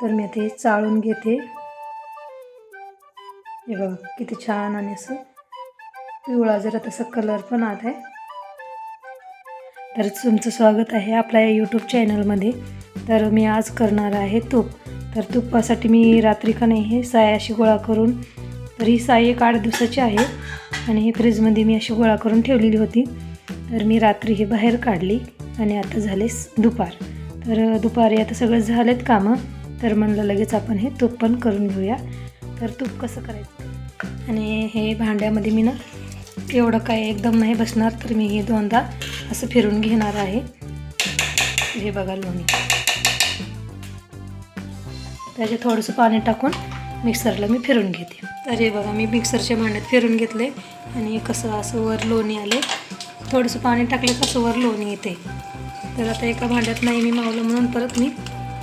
तर मी आता हे चाळून घेते. हे बघा किती छान आणि असं पिवळा जरा तसा कलर पण आत आहे. तर तुमचं स्वागत आहे आपल्या या यूट्यूब चॅनलमध्ये तर मी आज करणार आहे तूप. तर तुपासाठी मी रात्री का नाही हे साय अशी गोळा करून तर ही साय एक आठ दिवसाची आहे आणि ही फ्रीजमध्ये मी अशी गोळा करून ठेवलेली होती. तर मी रात्री हे बाहेर काढली आणि आता झाले दुपार. तर दुपारी आता सगळं झालेत कामं. तर म्हणलं लगेच आपण हे तूप पण करून घेऊया. तर तूप कसं करायचं? आणि हे भांड्यामध्ये मी ना एवढं काय एकदम नाही बसणार तर मी हे दोनदा असं फिरून घेणार आहे. हे बघा लोणी. त्याचे थोडंसं पाणी टाकून मिक्सरला मी फिरून घेते. तर हे बघा मी मिक्सरच्या भांड्यात फिरून घेतले आणि कसं असं वर लोणी आले. थोडंसं पाणी टाकलं कसं वर लोणी येते. तर आता एका भांड्यात नाही मी मावलं म्हणून परत मी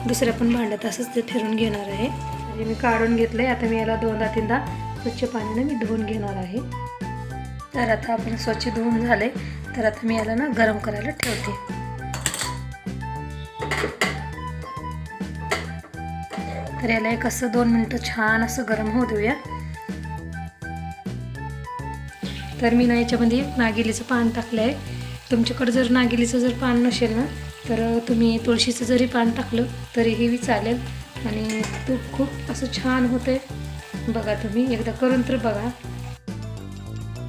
दुसऱ्या पण भांड्यात असंच ते फिरून घेणार आहे. म्हणजे मी काढून घेतलं आता मी याला दोनदा तीनदा स्वच्छ पाण्याने मी धुवून घेणार आहे. तर आता आपण स्वच्छ धुवून झाले तर आता मी याला ना गरम करायला ठेवते. तर याला एक असं दोन मिनटं छान असं गरम होऊ देऊया. तर मी ना याच्यामध्ये नागिलीचं पान टाकलं आहे तुमच्याकडे जर नागिलीचं जर पान नसेल ना तर तुम्ही तुळशीचं जरी पान टाकलं तरीही चालेल. आणि तूप खूप असं छान होते बघा तुम्ही एकदा करून तर बघा.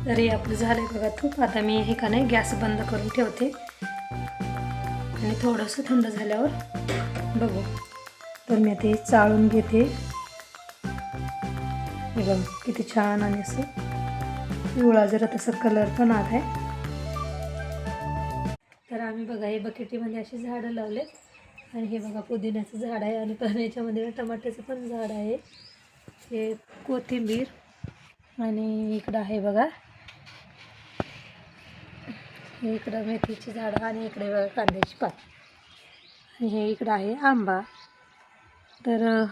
तरी आपलं झालं आहे बघा तूप. आता मी हे का नाही गॅस बंद करून ठेवते. आणि थोडंसं थंड झाल्यावर बघू. तर मी ते चाळून घेते. हे बघ किती छान आणि असं पिवळा जरा तसा कलर पण आला आहे तर आम्ही बघा हे बकेटीमध्ये अशी झाडं लावलेत. आणि हे बघा पुदिन्याचं झाड आहे आणि पण याच्यामध्ये टमाट्याचं पण झाड आहे. हे कोथिंबीर आणि इकडं आहे बघा. हे इकडं मेथीची झाडं आणि इकडे बघा कांद्याची पात आणि हे इकडं आहे आंबा. तर